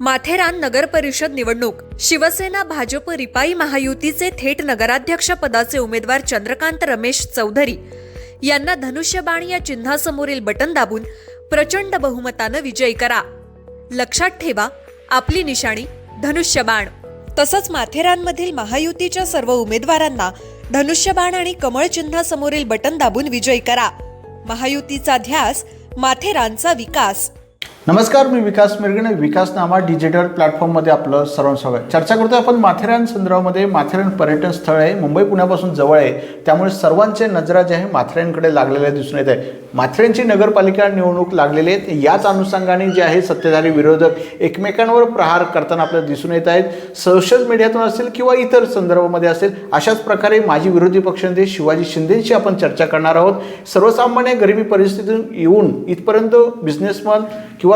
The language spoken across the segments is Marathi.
माथेरान नगर परिषद निवडणूक. शिवसेना भाजप रिपाई महायुतीचे थेट नगराध्यक्ष पदाचे उमेदवार चंद्रकांत रमेश चौधरी. यांना धनुष्यबाण या चिन्हासमोरील बटन दाबून प्रचंड बहुमतानं विजयी करा. लक्षात ठेवा आपली निशाणी धनुष्यबाण. तसंच माथेरानमधील महायुतीच्या सर्व उमेदवारांना धनुष्यबाण आणि कमळ चिन्हासमोरील बटन दाबून विजयी करा. महायुतीचा ध्यास माथेरानचा विकास. नमस्कार मी विकास मिरगणे विकास नामा डिजिटल प्लॅटफॉर्ममध्ये आपलं सर्व स्वागत. चर्चा करतोय आपण माथेरान संदर्भामध्ये. माथेरान पर्यटन स्थळ आहे. मुंबई पुण्यापासून जवळ आहे. त्यामुळे सर्वांचे नजरा जे आहे माथेरानकडे लागलेल्या दिसून येत आहे माथेरानची नगरपालिका निवडणूक लागलेली आहेत. याच अनुषंगाने जे आहे सत्ताधारी विरोधक एकमेकांवर प्रहार करताना आपल्याला दिसून येत आहेत. सोशल मीडियातून असेल किंवा इतर संदर्भामध्ये असेल अशाच प्रकारे माजी विरोधी पक्षनेते शिवाजी शिंदेशी आपण चर्चा करणार आहोत. सर्वसामान्य गरिबी परिस्थितीतून येऊन इथपर्यंत बिझनेसमन किंवा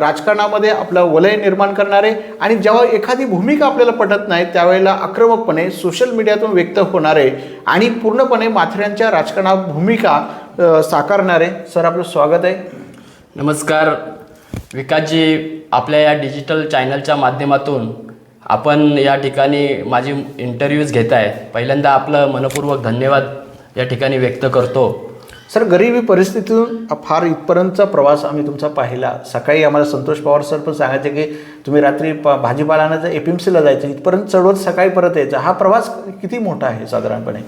राजकारणामध्ये आपलं वलय निर्माण करणारे आणि जेव्हा एखादी भूमिका आपल्याला पटत नाही त्यावेळेला आक्रमकपणे सोशल मीडियातून व्यक्त होणारे आणि पूर्णपणे माथेऱ्यांच्या राजकारणात भूमिका साकारणारे. सर आपलं स्वागत आहे. नमस्कार. विकासजी आपल्या या डिजिटल चॅनलच्या माध्यमातून आपण या ठिकाणी माझी इंटरव्ह्यूज घेत आहे पहिल्यांदा आपलं मनपूर्वक धन्यवाद या ठिकाणी व्यक्त करतो. सर गरिबी परिस्थितीतून फार इथपर्यंतचा प्रवास आम्ही तुमचा पाहिला. सकाळी आम्हाला संतोष पवार सर पण सांगायचे की तुम्ही रात्री प भाजीपाला आणायचं ए पी एम सीला जायचं. इथपर्यंत चढवत सकाळी परत यायचं. हा प्रवास किती मोठा आहे साधारणपणे?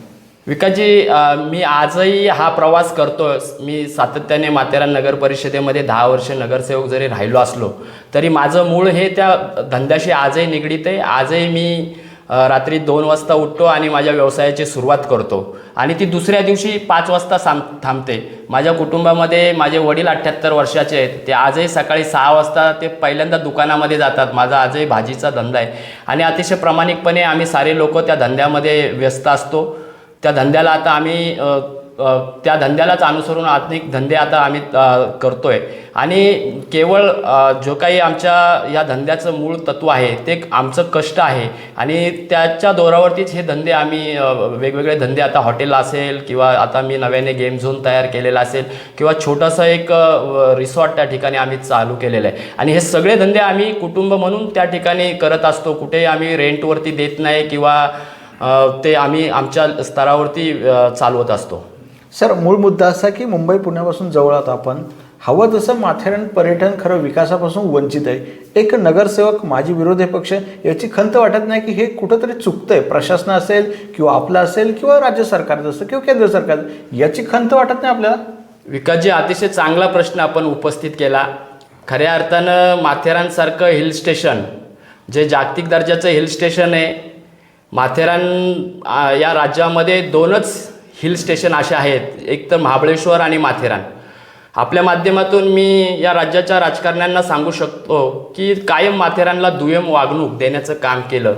विकासजी मी आजही हा प्रवास करतो मी सातत्याने माथेरान नगर परिषदेमध्ये दहा वर्ष नगरसेवक जरी राहिलो असलो तरी माझं मूळ हे त्या धंद्याशी आजही निगडीत आहे. आजही मी रात्री दोन वाजता उठतो आणि माझ्या व्यवसायाची सुरुवात करतो. आणि ती दुसऱ्या दिवशी पाच वाजता साम थांबते. माझ्या कुटुंबामध्ये माझे वडील अठ्ठ्याहत्तर वर्षाचे आहेत. ते आजही सकाळी सहा वाजता ते पहिल्यांदा दुकानामध्ये जातात. माझा आजही भाजीचा धंदा आहे. आणि अतिशय प्रामाणिकपणे आम्ही सारे लोक त्या धंद्यामध्ये व्यस्त असतो. त्या धंद्याला आता आम्ही त्या धंद्यालाच अनुसरून आधुनिक धंदे आता आम्ही करतो आहे आणि केवळ जो काही आमच्या या धंद्याचं मूळ तत्व आहे ते आमचं कष्ट आहे. आणि त्याच्या दोरावरतीच हे धंदे आम्ही वेगवेगळे धंदे आता हॉटेल असेल किंवा आता मी नव्याने गेम झोन तयार केलेला असेल किंवा छोटंसं एक रिसॉर्ट त्या ठिकाणी आम्ही चालू केलेलं आहे. आणि हे सगळे धंदे आम्ही कुटुंब म्हणून त्या ठिकाणी करत असतो. कुठेही आम्ही रेंटवरती देत नाही किंवा ते आम्ही आमच्या स्तरावरती चालवत असतो. सर मूळ मुद्दा असा की मुंबई पुण्यापासून जवळ आहोत आपण हवं तसं माथेरान पर्यटन खरं विकासापासून वंचित आहे. एक नगरसेवक माजी विरोधी पक्ष याची खंत वाटत नाही की हे कुठंतरी चुकतंय. प्रशासन असेल किंवा आपलं असेल किंवा राज्य सरकारचं असेल किंवा केंद्र सरकार याची खंत वाटत नाही आपल्याला? विकासजी अतिशय चांगला प्रश्न आपण उपस्थित केला. खऱ्या अर्थानं माथेरानसारखं हिल स्टेशन जे जागतिक दर्जाचं हिल स्टेशन आहे माथेरान या राज्यामध्ये दोनच हिल स्टेशन असे आहेत एक तर महाबळेश्वर आणि माथेरान. आपल्या माध्यमातून मी या राज्याच्या राजकारण्यांना सांगू शकतो की कायम माथेरानला दुय्यम वागणूक देण्याचं काम केलं.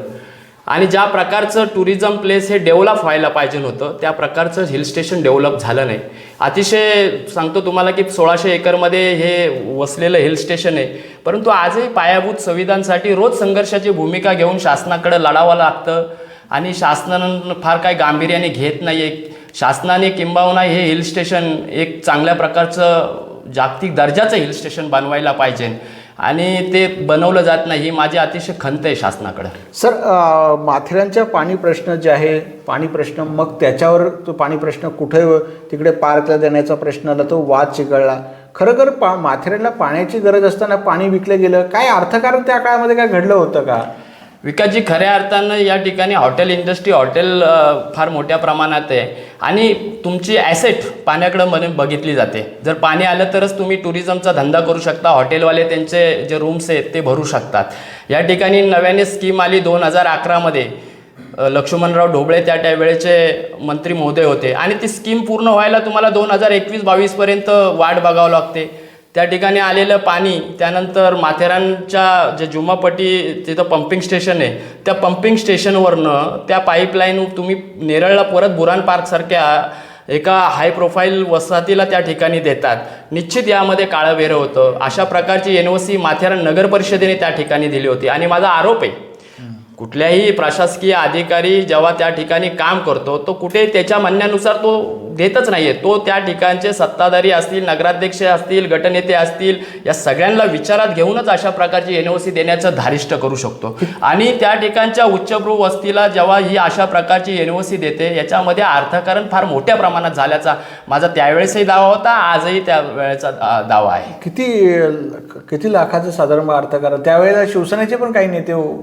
आणि ज्या प्रकारचं टुरिझम प्लेस हे डेव्हलप व्हायला पाहिजे होतं त्या प्रकारचं हिल स्टेशन डेव्हलप झालं नाही. अतिशय सांगतो तुम्हाला की सोळाशे एकरमध्ये हे वसलेलं हिल स्टेशन आहे. परंतु आजही पायाभूत संविधानसाठी रोज संघर्षाची भूमिका घेऊन शासनाकडे लढावं लागतं. आणि शासनानं फार काही गांभीर्याने घेत नाही आहे शासनाने किंबहुना हे हिल स्टेशन एक चांगल्या प्रकारचं जागतिक दर्जाचं हिल स्टेशन बनवायला पाहिजे. आणि ते बनवलं जात नाही ही माझी अतिशय खंत आहे शासनाकडं. सर अ, माथेरानच्या पाणी प्रश्न जे आहे पाणी प्रश्न मग त्याच्यावर तो पाणी प्रश्न कुठे तिकडे पार्कला देण्याचा प्रश्न आला तो वाद चिघळला. खरोखर पा माथेरानला पाण्याची गरज असताना पाणी विकलं गेलं काय अर्थकारण त्या काळामध्ये काय घडलं होतं का? विकासजी खऱ्या अर्थानं या ठिकाणी हॉटेल इंडस्ट्री हॉटेल फार मोठ्या प्रमाणात आहे. आणि तुमची ॲसेट पाण्याकडं म्हणून बघितली जाते. जर पाणी आलं तरच तुम्ही टुरिझमचा धंदा करू शकता हॉटेलवाले त्यांचे जे रूम्स आहेत ते भरू शकतात. या ठिकाणी नव्याने स्कीम आली दोन हजार अकरामध्ये लक्ष्मणराव ढोबळे त्या त्यावेळेचे मंत्री महोदय होते. आणि ती स्कीम पूर्ण व्हायला तुम्हाला दोन हजार एकवीस बावीसपर्यंत वाट बघावं लागते. त्या ठिकाणी आलेलं पाणी त्यानंतर माथेरानच्या जे जुमापट्टी तिथं पंपिंग स्टेशन आहे त्या पंपिंग स्टेशनवरनं त्या पाईपलाईन तुम्ही नेरळला परत बुरान पार्कसारख्या एका हाय प्रोफाईल वसाहतीला त्या ठिकाणी देतात. निश्चित यामध्ये काळं वेरं होतं. अशा प्रकारची एन ओ सी माथेरान नगर परिषदेने त्या ठिकाणी दिली होती. आणि माझा आरोप आहे कुठल्याही प्रशासकीय अधिकारी जेव्हा त्या ठिकाणी काम करतो तो कुठे त्याच्या म्हणण्यानुसार तो देतच आहे तो त्या ठिकाणचे सत्ताधारी असतील नगराध्यक्ष असतील गटनेते असतील या सगळ्यांना विचारात घेऊनच अशा प्रकारची एन ओ सी देण्याचं धारिष्ट करू शकतो. आणि त्या ठिकाणच्या उच्चभ्रू वस्तीला जेव्हा ही अशा प्रकारची एन ओ सी देते याच्यामध्ये अर्थकारण फार मोठ्या प्रमाणात झाल्याचा माझा त्यावेळेसही दावा होता आजही त्या वेळेचा दा- दावा आहे. किती किती लाखाचं साधारण अर्थकारण? त्यावेळेला शिवसेनेचे पण काही नेते हो-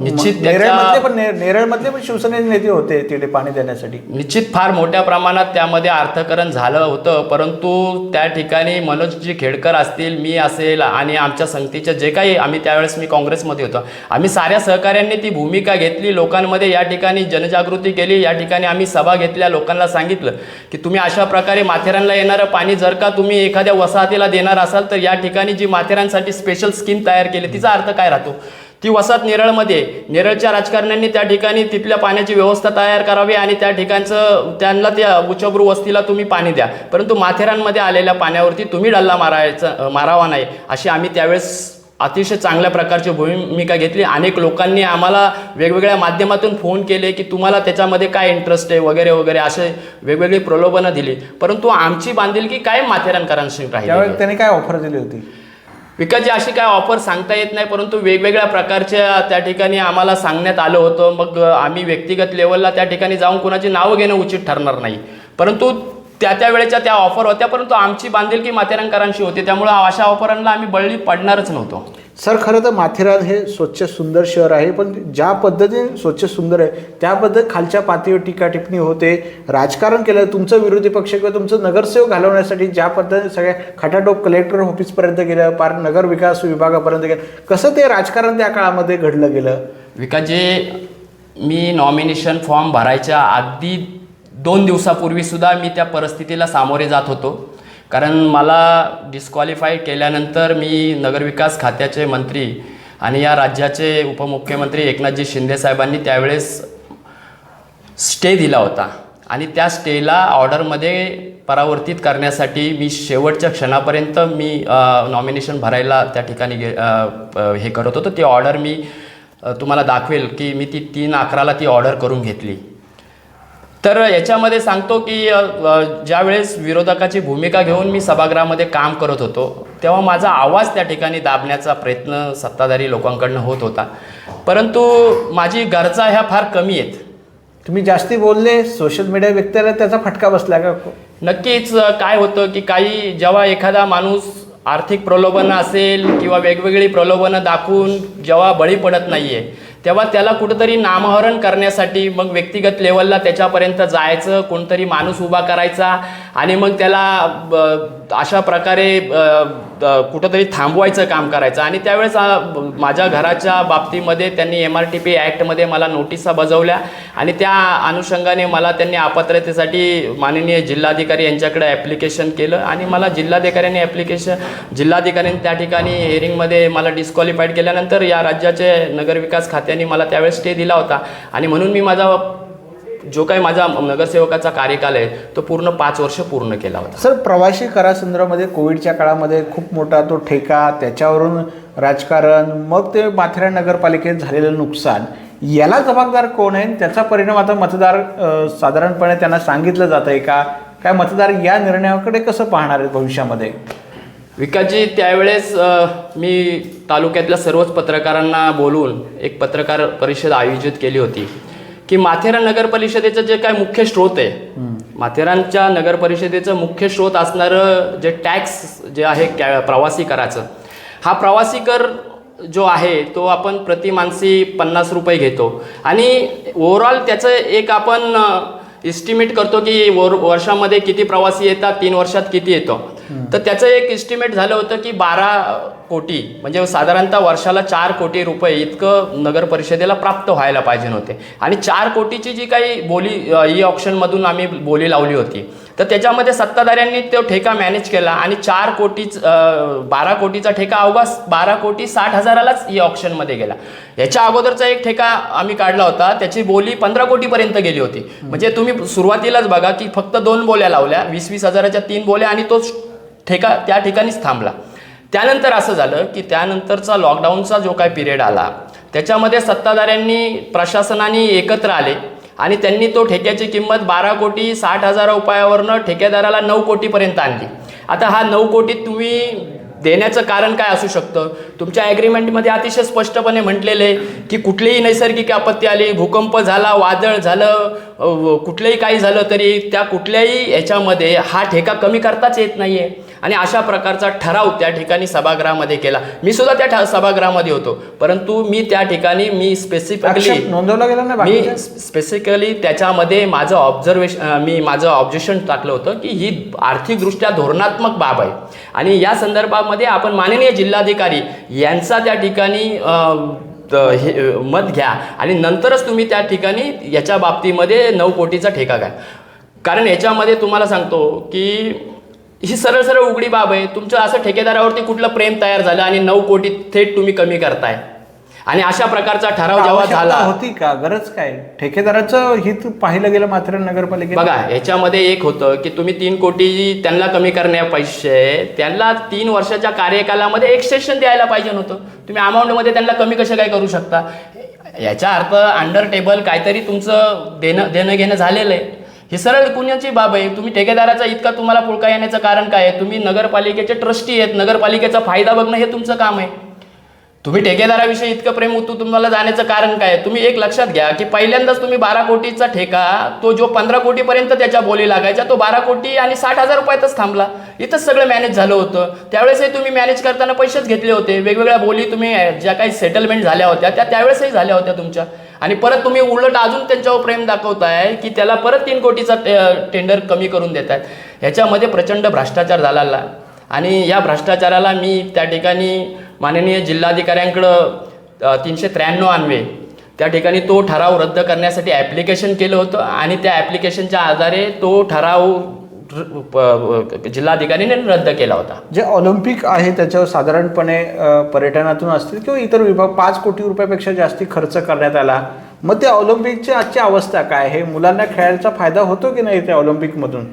निश्चित नेरळमधले पण नेरळमधले पण शिवसेनेचे नेते होते तिथे पाणी देण्यासाठी. निश्चित फार मोठ्या प्रमाणात त्यामध्ये अर्थकरण झालं होतं परंतु त्या ठिकाणी मनोजजी खेडकर असतील मी असेल आणि आमच्या संगतीचे जे काही आम्ही त्यावेळेस मी काँग्रेसमध्ये होतो. आम्ही साऱ्या सहकाऱ्यांनी ती भूमिका घेतली लोकांमध्ये या ठिकाणी जनजागृती केली या ठिकाणी आम्ही सभा घेतल्या लोकांना सांगितलं की तुम्ही अशा प्रकारे माथेरानला येणारं पाणी जर का तुम्ही एखाद्या वसाहतीला देणार असाल तर या ठिकाणी जी माथेरानसाठी स्पेशल स्कीम तयार केली तिचा अर्थ काय राहतो? ती वसाहत नेरळमध्ये. नेरळच्या राजकारण्यांनी त्या ठिकाणी तिथल्या पाण्याची व्यवस्था तयार करावी आणि त्या ठिकाणचं त्यांना त्या उच्चभ्रू वस्तीला तुम्ही पाणी द्या. परंतु माथेरानमध्ये आलेल्या पाण्यावरती तुम्ही डल्ला मारायचा मारावा नाही अशी आम्ही त्यावेळेस अतिशय चांगल्या प्रकारची भूमिका घेतली. अनेक लोकांनी आम्हाला वेगवेगळ्या माध्यमातून फोन केले की तुम्हाला त्याच्यामध्ये काय इंटरेस्ट आहे वगैरे वगैरे असे वेगवेगळी प्रलोभनं दिली. परंतु आमची बांधिलकी काय माथेरानकरांशी राहिली त्यावेळेस त्यांनी काय ऑफर दिली होती? विकासची अशी काय ऑफर सांगता येत नाही परंतु वेगवेगळ्या प्रकारच्या त्या ठिकाणी आम्हाला सांगण्यात आलं होतं. मग आम्ही व्यक्तिगत लेवलला त्या ठिकाणी जाऊन कोणाची नावं घेणं उचित ठरणार नाही. परंतु त्या त्या वेळेच्या त्या ऑफर होत्या परंतु आमची बांधिलकी माथेरानकरांशी होती. त्यामुळं अशा ऑफरांना आम्ही बळी पडणारच नव्हतो. सर खरं तर माथेरान हे स्वच्छ सुंदर शहर आहे पण ज्या पद्धतीने स्वच्छ सुंदर आहे त्या पद्धत खालच्या पातळीवर टीका टिप्पणी होते. राजकारण केलं तुमचं विरोधी पक्ष किंवा तुमचं नगरसेवक घालवण्यासाठी ज्या पद्धतीने सगळ्या खटाटोप कलेक्टर ऑफिसपर्यंत गेलं पार नगर विकास विभागापर्यंत गेलं कसं ते राजकारण त्या काळामध्ये घडलं गेलं? विकासजी मी नॉमिनेशन फॉर्म भरायच्या अगदी दोन दिवसापूर्वीसुद्धा मी त्या परिस्थितीला सामोरे जात होतो. कारण मला डिस्क्वालिफाय केल्यानंतर मी नगरविकास खात्याचे मंत्री आणि या राज्याचे उपमुख्यमंत्री एकनाथजी शिंदे साहेबांनी त्यावेळेस स्टे दिला होता. आणि त्या स्टेला ऑर्डरमध्ये परावर्तित करण्यासाठी मी शेवटच्या क्षणापर्यंत मी नॉमिनेशन भरायला त्या ठिकाणी गे हे करत होतो. ती ऑर्डर मी तुम्हाला दाखवेल की मी ती तीन अकराला ती ऑर्डर करून घेतली. तर याच्यामध्ये सांगतो की ज्यावेळेस विरोधकाची भूमिका घेऊन मी सभागृहामध्ये काम करत होतो तेव्हा माझा आवाज त्या ठिकाणी दाबण्याचा प्रयत्न सत्ताधारी लोकांकडनं होत होता. परंतु माझी गरजा ह्या फार कमी आहेत. तुम्ही जास्ती बोलले सोशल मीडिया व्यक्तीला त्याचा फटका बसला का? नक्कीच काय होतं की काही जेव्हा एखादा माणूस आर्थिक प्रलोभन असेल किंवा वेगवेगळी प्रलोभनं दाखवून जेव्हा बळी पडत नाहीये तेव्हा त्याला कुठंतरी नामहरण करण्यासाठी मग व्यक्तिगत लेवलला त्याच्यापर्यंत जायचं कोणतरी माणूस उभा करायचा. आणि मग त्याला अशा प्रकारे कुठंतरी थांबवायचं काम करायचं. आणि त्यावेळेस माझ्या घराच्या बाबतीमध्ये त्यांनी एम आर टी पी ॲक्टमध्ये मला नोटिसा बजावल्या. आणि त्या अनुषंगाने मला त्यांनी अपात्रतेसाठी माननीय जिल्हाधिकारी यांच्याकडे ॲप्लिकेशन केलं. आणि मला जिल्हाधिकाऱ्यांनी ॲप्लिकेशन जिल्हाधिकाऱ्यांनी त्या ठिकाणी हेअरिंगमध्ये मला डिस्क्वालिफाईड केल्यानंतर या राज्याचे नगरविकास खात्याने मला त्यावेळेस स्टे दिला होता. आणि म्हणून मी माझा जो काही माझा नगरसेवकाचा कार्यकाल आहे तो पूर्ण पाच वर्ष पूर्ण केला होता. सर प्रवासी करासंदर्भामध्ये कोविडच्या काळामध्ये खूप मोठा तो ठेका त्याच्यावरून राजकारण मग ते माथेरान नगरपालिकेत झालेलं नुकसान याला जबाबदार कोण आहे? त्याचा परिणाम आता मतदार साधारणपणे त्यांना सांगितलं जात आहे का? काय मतदार या निर्णयाकडे कसं पाहणार आहेत भविष्यामध्ये? विकासजी त्यावेळेस मी तालुक्यातल्या सर्वच पत्रकारांना बोलवून एक पत्रकार परिषद आयोजित केली होती. की माथेरान नगर परिषदेचं जे काय मुख्य स्रोत आहे माथेरानच्या नगर परिषदेचं मुख्य स्रोत असणारं जे टॅक्स जे आहे कॅ प्रवासी कराचं हा प्रवासी कर जो आहे तो आपण प्रति माणसी पन्नास रुपये घेतो. आणि ओव्हरऑल त्याचं एक आपण इस्टिमेट करतो की वर वर्षामध्ये किती प्रवासी येतात तीन वर्षात किती येतो. तर त्याचं एक इस्टिमेट झालं होतं की बारा कोटी म्हणजे साधारणतः वर्षाला चार कोटी रुपये इतकं नगर परिषदेला प्राप्त व्हायला पाहिजे होते आणि चार कोटीची जी काही बोली ई ऑप्शनमधून आम्ही बोली लावली होती. तर त्याच्यामध्ये सत्ताधाऱ्यांनी तो ठेका मॅनेज केला आणि चार कोटीच बारा कोटीचा ठेका अवघा बारा कोटी साठ हजारालाच ई ऑप्शनमध्ये गेला. याच्या अगोदरचा एक ठेका आम्ही काढला होता त्याची बोली पंधरा कोटीपर्यंत गेली होती. म्हणजे तुम्ही सुरुवातीलाच बघा की फक्त दोन बोल्या लावल्या वीस वीस हजाराच्या तीन बोल्या आणि तो ठेका त्या ठिकाणीच थांबला. त्यानंतर असं झालं की त्यानंतरचा लॉकडाऊनचा जो काय पिरियड आला त्याच्यामध्ये सत्ताधाऱ्यांनी प्रशासनाने एकत्र आले आणि त्यांनी तो ठेक्याची किंमत बारा कोटी साठ हजार रुपयावरनं ठेकेदाराला नऊ कोटीपर्यंत आणली. आता हा नऊ कोटीत तुम्ही देण्याचं कारण काय असू शकतं? तुमच्या ॲग्रीमेंटमध्ये अतिशय स्पष्टपणे म्हटलेले की कुठलीही नैसर्गिक आपत्ती आली भूकंप झाला वादळ झालं कुठलंही काही झालं तरी त्या कुठल्याही याच्यामध्ये हा ठेका कमी करताच येत नाही आहे आणि अशा प्रकारचा ठराव त्या ठिकाणी सभागृहामध्ये केला. मी सुद्धा त्या ठा- सभागृहामध्ये होतो. परंतु मी त्या ठिकाणी मी स्पेसिफिकली नोंदवला गेला नाही मी? स्पेसिफिकली त्याच्यामध्ये माझं ऑब्झर्वेशन मी माझं ऑब्जेक्शन टाकलं होतं की ही आर्थिकदृष्ट्या धोरणात्मक बाब आहे. आणि या संदर्भामध्ये आपण माननीय जिल्हाधिकारी यांचा त्या ठिकाणी हे मत घ्या. आणि नंतरच तुम्ही त्या ठिकाणी याच्या बाबतीमध्ये नऊ कोटीचा ठेका घ्या. कारण याच्यामध्ये तुम्हाला सांगतो की ही सरळ सरळ उघडी बाब आहे. तुमचं असं ठेकेदारावरती कुठलं प्रेम तयार झालं आणि नऊ कोटी थेट तुम्ही कमी करताय. आणि अशा प्रकारचा ठराव जेव्हा झाला होती का? गरज काय? ठेकेदाराचं हित पाहिलं गेलं मात्र नगरपालिकेत बघा याच्यामध्ये एक होतं की तुम्ही तीन कोटी त्यांना कमी करण्या पैसे त्यांना तीन वर्षाच्या कार्यकालामध्ये एक्सटेन्शन द्यायला पाहिजे नव्हतं. तुम्ही अमाऊंटमध्ये त्यांना कमी कसं काय करू शकता? याचा अर्थ अंडर टेबल काहीतरी तुमचं देणं देणं घेणं झालेलं आहे. ही सरळ गुन्ह्याची बाब आहे. तुम्ही ठेकेदाराचा इतका तुम्हाला पुळका येण्याचं कारण काय आहे? तुम्ही नगरपालिकेचे ट्रस्टी आहेत. नगरपालिकेचा फायदा बघणं हे तुमचं काम आहे. तुम्ही ठेकेदाराविषयी इतकं प्रेम होतो तुम्हाला जाण्याचं कारण काय? आहे? तुम्ही एक लक्षात घ्या की पहिल्यांदाच तुम्ही बारा कोटीचा ठेका तो जो पंधरा कोटीपर्यंत त्याच्या बोली लागायच्या तो बारा कोटी आणि साठ हजार रुपयातच थांबला. इथंच सगळं मॅनेज झालं होतं. त्यावेळेसही तुम्ही मॅनेज करताना पैसेच घेतले होते. वेगवेगळ्या बोली तुम्ही ज्या काही सेटलमेंट झाल्या होत्या त्या त्यावेळेसही झाल्या होत्या तुमच्या. आणि परत तुम्ही उलट अजून त्यांच्यावर प्रेम दाखवताय की त्याला परत तीन कोटीचा टेंडर कमी करून देत आहेत ह्याच्यामध्ये प्रचंड भ्रष्टाचार झालेला आणि या भ्रष्टाचाराला मी त्या ठिकाणी माननीय जिल्हाधिकाऱ्यांकडं तीनशे त्र्याण्णव अन्वे. त्या ठिकाणी तो ठराव रद्द करण्यासाठी ॲप्लिकेशन केलं होतं आणि त्या ॲप्लिकेशनच्या आधारे तो ठराव जिल्हाधिकाऱ्यांनी रद्द केला होता. जे ऑलिम्पिक आहे त्याच्यावर साधारणपणे पर्यटनातून असतील किंवा इतर विभाग पाच कोटी रुपयापेक्षा जास्ती खर्च करण्यात आला. मग त्या ऑलिम्पिकची आजची अवस्था काय? आहे मुलांना खेळायचा फायदा होतो की नाही त्या ऑलिम्पिकमधून?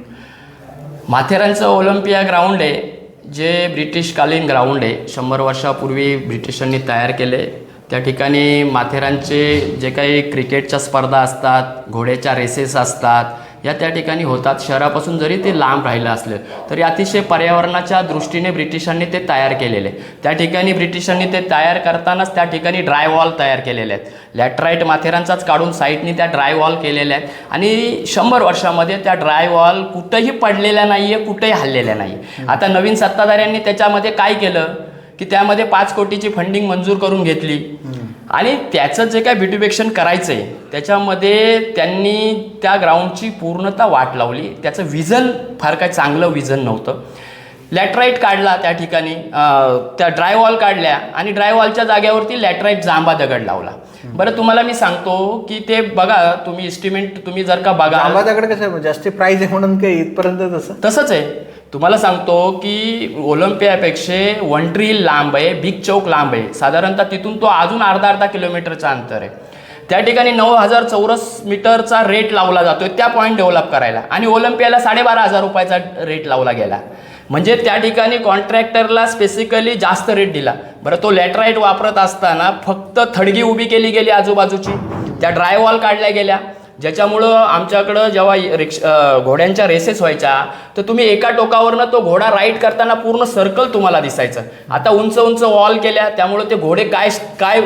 माथेरानचं ऑलिम्पिया ग्राउंड आहे. जे ब्रिटिशकालीन ग्राउंड आहे शंभर वर्षापूर्वी ब्रिटिशांनी तयार केले. त्या ठिकाणी माथेरानचे जे काही क्रिकेटच्या स्पर्धा असतात घोड्याच्या रेसेस असतात या त्या ठिकाणी होतात. शहरापासून जरी ते लांब राहिलं असलं तरी अतिशय पर्यावरणाच्या दृष्टीने ब्रिटिशांनी ते तयार केलेले. त्या ठिकाणी ब्रिटिशांनी ते तयार करतानाच त्या ठिकाणी ड्राय वॉल तयार केलेले आहेत. लॅटराईट माथेरानचाच काढून साईडनी त्या ड्राय वॉल केलेल्या आहेत. आणि शंभर वर्षामध्ये त्या ड्राय वॉल कुठंही पडलेल्या नाही आहे कुठंही हल्लेल्या नाही आता नवीन सत्ताधाऱ्यांनी त्याच्यामध्ये काय केलं? की त्यामध्ये पाच कोटीची फंडिंग मंजूर करून घेतली. आणि त्याचं जे काय ब्युटिफिकेशन करायचं आहे त्याच्यामध्ये त्यांनी त्या ग्राउंडची पूर्णता वाट लावली. त्याचं विजन फार काय चांगलं विजन नव्हतं. लॅटराईट काढला त्या ठिकाणी त्या ड्रायवॉल काढल्या आणि ड्रायवॉलच्या जागेवरती लॅटराईट जांबा दगड लावला. बरं तुम्हाला मी सांगतो की ते बघा तुम्ही इस्टिमेट तुम्ही जर का बघा आंबादाकडे कसं आहे? जास्ती प्राईज आहे म्हणून काही इथपर्यंत तसं? तसंच आहे. तुम्हाला सांगतो की ओलंपियापेक्षा वंट्री लांब आहे बिग चौक लांब आहे. साधारणतः तिथून तो अजून अर्धा अर्धा किलोमीटरचा अंतर आहे. त्या ठिकाणी नऊ हजार चौरस मीटरचा रेट लावला जातोय त्या पॉईंट डेव्हलप करायला. आणि ओलंपियाला साडेबारा हजार रुपयाचा रेट लावला गेला. म्हणजे त्या ठिकाणी कॉन्ट्रॅक्टरला स्पेसिकली जास्त रेट दिला. बरं तो लॅटराईट वापरत असताना फक्त थडगी उभी केली गेली आजूबाजूची. त्या ड्रायवॉल काढल्या गेल्या. ज्याच्यामुळं आमच्याकडं जेव्हा रिक्ष घोड्यांच्या रेसेस व्हायच्या तर तुम्ही एका टोकावरनं तो घोडा राईड करताना पूर्ण सर्कल तुम्हाला दिसायचं. आता उंच उंच वॉल केल्या त्यामुळं ते घोडे काय काय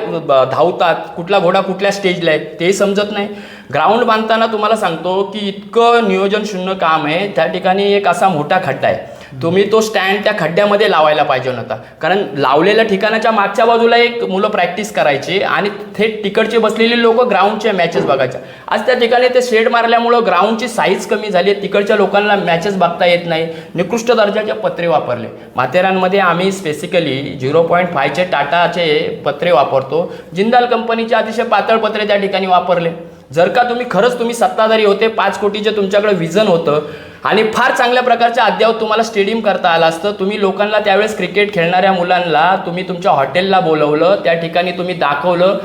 धावतात कुठला घोडा कुठल्या स्टेजला आहे तेही समजत नाही. ग्राउंड बांधताना तुम्हाला सांगतो की इतकं नियोजन शून्य काम आहे. त्या ठिकाणी एक असा मोठा खड्डा आहे. तुम्ही तो स्टँड त्या खड्ड्यामध्ये लावायला पाहिजे नव्हता. कारण लावलेल्या ठिकाणाच्या मागच्या बाजूला एक मुलं प्रॅक्टिस करायची आणि थेट तिकडचे बसलेली लोक ग्राउंडच्या मॅचेस बघायच्या आज त्या ठिकाणी ते शेड मारल्यामुळं ग्राउंडची साईज कमी झाली तिकडच्या लोकांना मॅचेस बघता येत नाही. निकृष्ट दर्जाचे पत्रे वापरले. माथेरानमध्ये आम्ही स्पेसिकली झिरो पॉईंट फायचे टाटाचे पत्रे वापरतो. जिंदाल कंपनीचे अतिशय पातळ पत्रे त्या ठिकाणी वापरले. जर का तुम्ही खरंच तुम्ही सत्ताधारी होते. पाच कोटीचे तुमच्याकडे विजन होतं. आणि फार चांगल्या प्रकारच्या अद्यावत तुम्हाला स्टेडियम करता आलं असतं. तुम्ही लोकांना त्यावेळेस क्रिकेट खेळणाऱ्या मुलांना तुम्ही तुमच्या हॉटेलला बोलवलं त्या ठिकाणी तुम्ही दाखवलं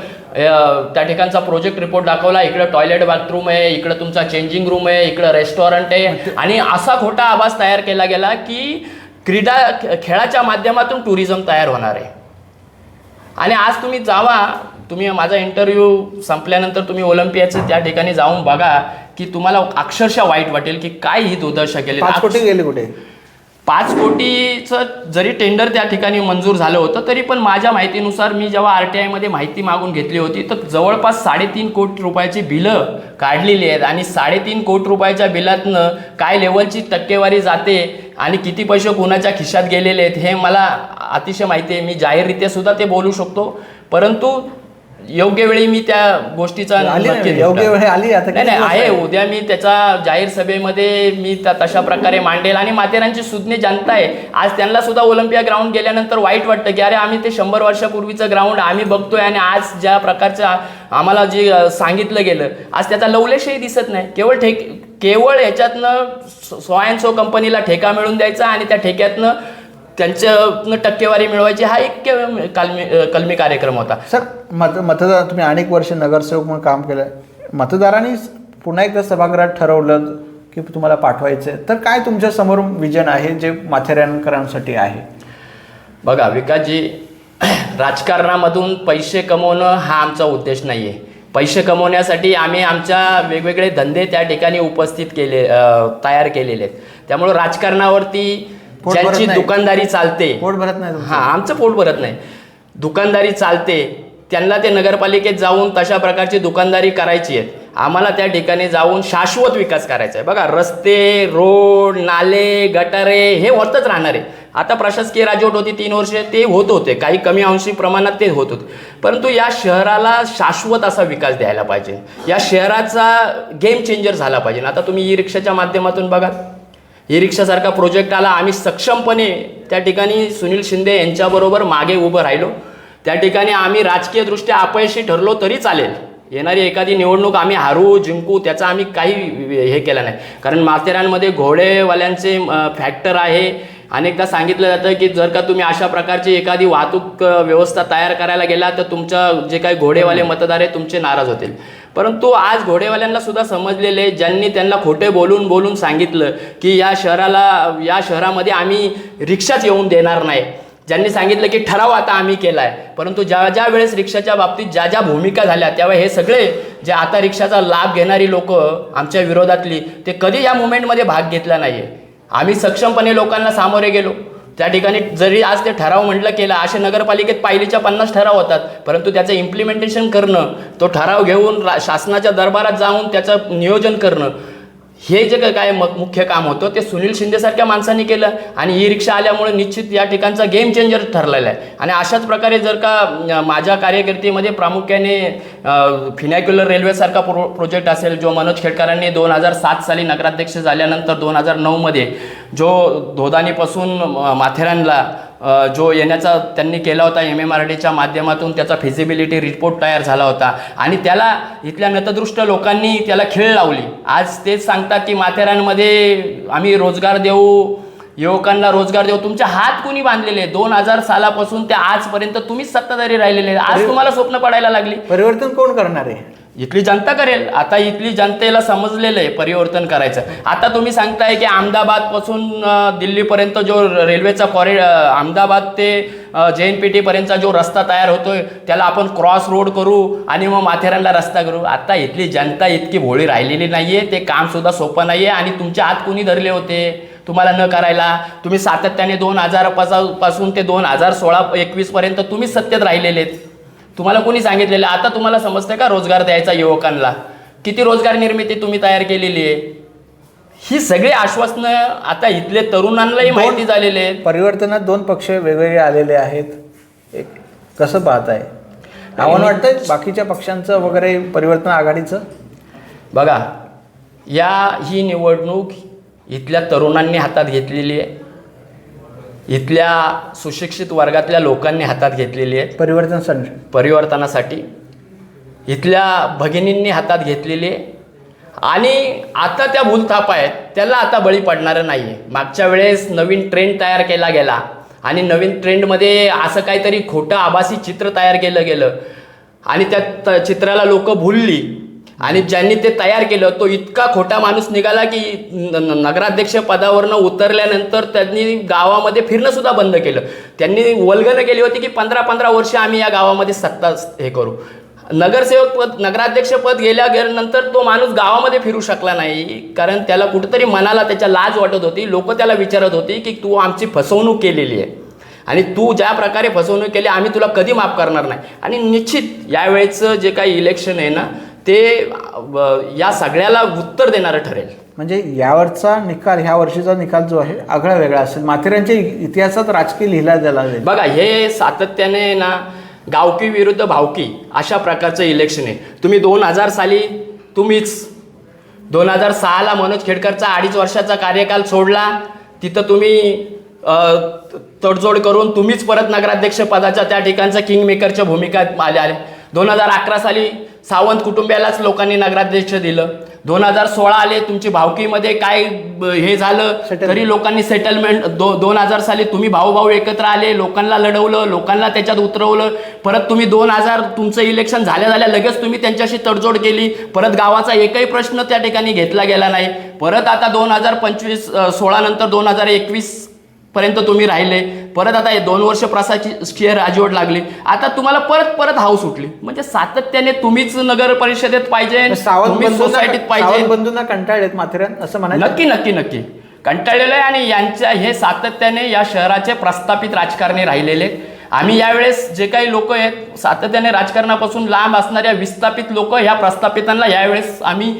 त्या ठिकाणचा प्रोजेक्ट रिपोर्ट दाखवला इकडं टॉयलेट बाथरूम आहे इकडं तुमचा चेंजिंग रूम आहे इकडं रेस्टॉरंट आहे. आणि असा खोटा आभास तयार केला गेला की क्रीडा खेळाच्या माध्यमातून टुरिझम तयार होणार आहे. आणि आज तुम्ही जावा तुम्ही माझा इंटरव्ह्यू संपल्यानंतर तुम्ही ओलिम्पियाचं त्या ठिकाणी जाऊन बघा की तुम्हाला अक्षरशः वाईट वाटेल की काय ही दुर्दशा केली. पाच कोटी गेले कुठे? पाच कोटीचं जरी टेंडर त्या ठिकाणी मंजूर झालं होतं तरी पण माझ्या माहितीनुसार मी जेव्हा आर टी आयमध्ये माहिती मागून घेतली होती तर जवळपास साडेतीन कोटी रुपयाची बिलं काढलेली आहेत. आणि साडेतीन कोटी रुपयाच्या बिलातनं काय लेवलची टक्केवारी जाते आणि किती पैसे कोणाच्या खिशात गेलेले आहेत हे मला अतिशय माहिती आहे. मी जाहीररित्या सुद्धा ते बोलू शकतो. परंतु योग्य वेळी मी त्या गोष्टीचा आली ना, नक्की योग्य निपटाल. वेळ आली आता नाही किती नाही दिवस आहे आहे? उद्या मी त्याचा जाहीर सभेमध्ये मी तशा प्रकारे मांडेल आणि माथेरानची सुज्ञ जनता आहे आज त्यांना सुद्धा ओलिम्पिया ग्राउंड गेल्यानंतर वाईट वाटतं की अरे आम्ही ते शंभर वर्षापूर्वीचं ग्राउंड आम्ही बघतोय आणि आज ज्या प्रकारचं आ- आम्हाला जे अ, सांगितलं गेलं आज त्याचा लवलेशही दिसत नाही केवळ ठेक केवळ याच्यातनं सो अँड सो कंपनीला ठेका मिळून द्यायचा आणि त्या ठेक्यातनं त्यांच्यातनं टक्केवारी मिळवायची हा एक कलमी कलमी कार्यक्रम होता. सर मत मतदार तुम्ही अनेक वर्ष नगरसेवक म्हणून काम केलं मतदारांनी पुन्हा एकदा सभागृहात ठरवलं की तुम्हाला पाठवायचं आहे तर काय तुमच्यासमोर विजन आहे जे माथेरानकरांसाठी आहे? बघा विकासजी राजकारणामधून पैसे कमवणं हा आमचा उद्देश नाही आहे पैसे कमवण्यासाठी आम्ही आमच्या वेगवेगळे धंदे त्या ठिकाणी उपस्थित केले तयार केलेले आहेत. त्यामुळं राजकारणावरती पोट भरत ज्यांची नाही. दुकानदारी चालते. पोट भरत नाही तुमचं? हा आमचं पोट भरत नाही. दुकानदारी चालते. त्यांना ते नगरपालिकेत जाऊन तशा प्रकारची दुकानदारी करायची आहे. आम्हाला त्या ठिकाणी जाऊन शाश्वत विकास करायचा आहे. बघा रस्ते रोड नाले गटारे हे होतच राहणार आहे. आता प्रशासकीय राजवट होती तीन वर्ष ते होत होते. काही कमी अंशी प्रमाणात ते होत होते. परंतु या शहराला शाश्वत असा विकास द्यायला पाहिजे. या शहराचा गेम चेंजर झाला पाहिजे. आता तुम्ही ई रिक्षाच्या माध्यमातून बघा. ई रिक्षासारखा प्रोजेक्ट आला आम्ही सक्षमपणे त्या ठिकाणी सुनील शिंदे यांच्याबरोबर मागे उभं राहिलो. त्या ठिकाणी आम्ही राजकीयदृष्ट्या अपयशी ठरलो तरी चालेल. येणारी एखादी निवडणूक आम्ही हारू जिंकू त्याचा आम्ही काही हे केलं नाही. कारण माथेरानमध्ये घोडेवाल्यांचे फॅक्टर आहे. अनेकदा सांगितलं जातं की जर का तुम्ही अशा प्रकारची एखादी वाहतूक व्यवस्था तयार करायला गेला तर तुमच्या जे काही घोडेवाले मतदार आहे तुमचे नाराज होतील. परंतु आज घोडेवाल्यांना सुद्धा समजलेले ज्यांनी त्यांना खोटे बोलून बोलून सांगितलं की या शहराला या शहरामध्ये आम्ही रिक्षाच येऊन देणार नाही. ज्यांनी सांगितलं की ठराव आता आम्ही केला आहे परंतु ज्या ज्या वेळेस रिक्षाच्या बाबतीत ज्या ज्या भूमिका झाल्या त्यावेळी हे सगळे जे आता रिक्षाचा लाभ घेणारी लोक आमच्या विरोधातली ते कधी या मुवमेंटमध्ये भाग घेतला नाही आहे आम्ही सक्षमपणे लोकांना सामोरे गेलो. त्या ठिकाणी जरी आज ते ठराव म्हटलं केला असे नगरपालिकेत पायलीच्या पन्नास ठराव होतात परंतु त्याचं इम्प्लिमेंटेशन करणं तो ठराव घेऊन रा शासनाच्या दरबारात जाऊन त्याचं नियोजन करणं हे जे काय- काय मुख्य काम होतं? ते सुनील शिंदेसारख्या माणसांनी केलं आणि ई रिक्षा आल्यामुळे निश्चित या ठिकाणचा गेम चेंजर ठरलेला आहे. आणि अशाच प्रकारे जर का माझ्या कार्यकिर्दीमध्ये प्रामुख्याने फिनॅक्युलर रेल्वेसारखा प्रो प्रोजेक्ट असेल जो मनोज खेडकरांनी दोन हजार सात साली नगराध्यक्ष झाल्यानंतर दोन हजार नऊमध्ये जो धोदानीपासून माथेरानला जो येण्याचा त्यांनी केला होता एम एम आर डीच्या माध्यमातून त्याचा फिजिबिलिटी रिपोर्ट तयार झाला होता. आणि त्याला इथल्या नतदृष्ट लोकांनी त्याला खीळ लावली. आज तेच सांगतात की माथेरानमध्ये आम्ही रोजगार देऊ युवकांना रोजगार देऊ. तुमचे हात कुणी बांधलेले? दोन हजार सालापासून ते आजपर्यंत तुम्हीच सत्ताधारी राहिलेले. आज तुम्हाला स्वप्न पडायला लागली. परिवर्तन कोण करणार आहे? इथली जनता करेल. आता इथली जनतेला समजलेलं आहे परिवर्तन करायचं. आता तुम्ही सांगताय की अहमदाबादपासून दिल्लीपर्यंत जो रेल्वेचा कॉरिड अहमदाबाद ते जे एन पी टीपर्यंतचा जो रस्ता तयार होतोय त्याला आपण क्रॉस रोड करू आणि मग माथेरानला रस्ता करू. आता इथली जनता इतकी भोळी राहिलेली नाहीये ते काम सुद्धा सोपं आहे आणि तुमच्या हात कुणी धरले होते? तुम्हाला न करायला. तुम्ही सातत्याने दोन हजारपासून ते दोन हजार सोळा एकवीसपर्यंत तुम्ही सत्तेत राहिलेले आहेत तुम्हाला कोणी सांगितलेलं आता तुम्हाला समजतंय का रोजगार द्यायचा युवकांना? किती रोजगार निर्मिती तुम्ही तयार केलेली आहे? ही सगळी आश्वासनं आता इथले तरुणांनाही माहिती झालेले आहेत. परिवर्तनात दोन पक्ष वेगवेगळे आलेले आहेत. एक कसं पाहत आहे आव्हान वाटतंय बाकीच्या पक्षांचं वगैरे परिवर्तन आघाडीचं? बघा या ही निवडणूक इथल्या तरुणांनी हातात घेतलेली आहे. इथल्या सुशिक्षित वर्गातल्या लोकांनी हातात घेतलेली आहे परिवर्तन संघ परिवर्तनासाठी. इथल्या भगिनींनी हातात घेतलेली आहे. आणि आता त्या भूलथापा आहेत. त्याला आता बळी पडणारं नाही आहे मागच्या वेळेस नवीन ट्रेंड तयार केला गेला. आणि नवीन ट्रेंडमध्ये असं काहीतरी खोटं आभासी चित्र तयार केलं गेलं. आणि त्या त- चित्राला लोक भुलली. आणि ज्यांनी ते तयार केलं तो इतका खोटा माणूस निघाला की न- नगराध्यक्ष पदावरनं उतरल्यानंतर त्यांनी गावामध्ये फिरणं सुद्धा बंद केलं. त्यांनी वल्गनं केली होती की पंधरा पंधरा वर्ष आम्ही या गावामध्ये सत्ता हे करू. नगरसेवक पद नगराध्यक्ष पद गेल्या गेल्यानंतर तो माणूस गावामध्ये फिरू शकला नाही कारण त्याला कुठंतरी मनाला त्याच्या लाज वाटत होती. लोक त्याला विचारत होती की तू आमची फसवणूक केलेली आहे. आणि तू ज्या प्रकारे फसवणूक केली आम्ही तुला कधी माफ करणार नाही. आणि निश्चित यावेळेचं जे काही इलेक्शन आहे ना ते या सगळ्याला उत्तर देणारं ठरेल. म्हणजे यावरचा निकाल ह्या वर्षीचा निकाल जो आहे आगळा वेगळा असेल. माथेऱ्यांच्या इतिहासात राजकीय लिहिला गेला जाईल बघा हे सातत्याने ना गावकी विरुद्ध भावकी अशा प्रकारचं इलेक्शन आहे. तुम्ही दोन हजार साली तुम्हीच दोन हजार सहाला मनोज खेडकरचा अडीच वर्षाचा कार्यकाल सोडला. तिथं तुम्ही तडजोड करून तुम्हीच परत नगराध्यक्ष पदाच्या त्या ठिकाणच्या किंगमेकरच्या भूमिकात आले आले. दोन हजार अकरा साली सावंत कुटुंबियालाच लोकांनी नगराध्यक्ष दिलं. दोन हजार सोळा आले तुमची भावकीमध्ये काय हे झालं. तरी लोकांनी सेटलमेंट दो दोन हजार साली तुम्ही भाऊ भाऊ एकत्र आले लोकांना लढवलं लोकांना त्याच्यात उतरवलं. परत तुम्ही दोन हजार तुमचं इलेक्शन झाल्या झाल्या लगेच तुम्ही त्यांच्याशी तडजोड केली. परत गावाचा एकही प्रश्न त्या ठिकाणी घेतला गेला नाही. परत आता दोन हजार पंचवीस सोळा नंतर दोन हजार एकवीस पर्यंत तुम्ही राहिले. परत आता हे दोन वर्ष प्रशासकीय राजवट लागली. आता तुम्हाला परत परत हाऊस सुटली म्हणजे सातत्याने तुम्हीच नगर परिषदेत पाहिजे सोसायटीत पाहिजे. बंधूंना कंटाळलेत माथेऱ्यान असं म्हणायचं? नक्की नक्की नक्की. कंटाळलेलं आहे आणि यांच्या हे सातत्याने या शहराचे प्रस्थापित राजकारणी राहिलेले. आम्ही यावेळेस जे काही लोक आहेत सातत्याने राजकारणापासून लांब असणाऱ्या विस्थापित लोक ह्या प्रस्थापितांना यावेळेस आम्ही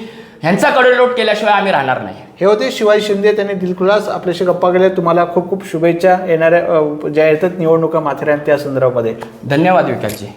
ह्यांचा कडलोट केल्याशिवाय आम्ही राहणार नाही. हे होते शिवाजी शिंदे त्यांनी दिलखुलास आपल्याशी गप्पा केल्या. तुम्हाला खूप खूप शुभेच्छा येणाऱ्या ज्या येतात निवडणुका माथेरान त्या संदर्भामध्ये. धन्यवाद विकासजी